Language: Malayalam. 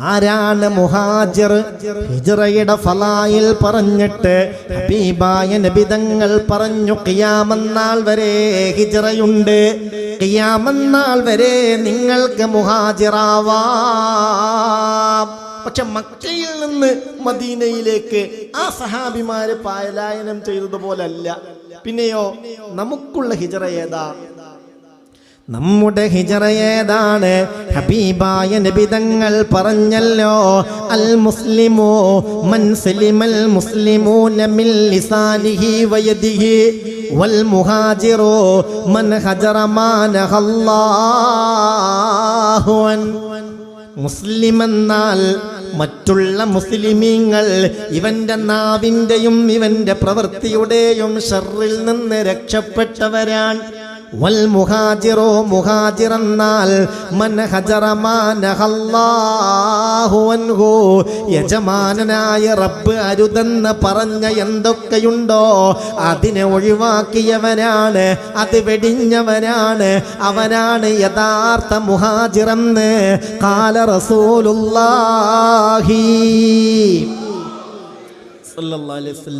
ആരാണ് മുഹാജിർ? ഹിജറയുടെ ഫലായിൽ പറഞ്ഞിട്ട് ഹബീബായ നബിതങ്ങൾ പറഞ്ഞു കിയാമന്നാൾ വരെ ഹിജറയുണ്ട്. കിയാമന്നാൾ വരെ നിങ്ങൾക്ക് മുഹാജിറാവാം. പക്ഷെ മക്കയിൽ നിന്ന് മദീനയിലേക്ക് ആ സഹാബിമാര് പാലായനം ചെയ്തതുപോലല്ല. പിന്നെയോ നമുക്കുള്ള ഹിജറ ഏതാ? നമ്മുടെ ഹിജറ ഏതാണ്? ഹബീബായ നബിതങ്ങൾ പറഞ്ഞല്ലോ അൽ മുസ്ലിമോ മൻ സലിമൽ മുസ്ലിമൂന മിൻ ലിസാനിഹി വയദിഹി വൽ മുഹാജിറോ മൻ ഹജറ മാ നഹല്ലാഹു അൻ. മുസ്ലിം എന്നാൽ മറ്റുള്ള മുസ്ലിമീങ്ങൾ ഇവന്റെ നാവിന്റെയും ഇവന്റെ പ്രവൃത്തിയുടെയും ഷറിൽ നിന്ന് രക്ഷപ്പെട്ടവരാൻ വൽ യജമാനനായ റബ്ബ് അരുതെന്ന് പറഞ്ഞ എന്തൊക്കെയുണ്ടോ അതിനെ ഒഴിവാക്കിയവനാണ് അത് വെടിഞ്ഞവനാണ് അവനാണ് യഥാർത്ഥ മുഹാജിറെന്ന്. കാല റസൂലുള്ളാഹി. സല്ലല്ലാഹു അലൈഹി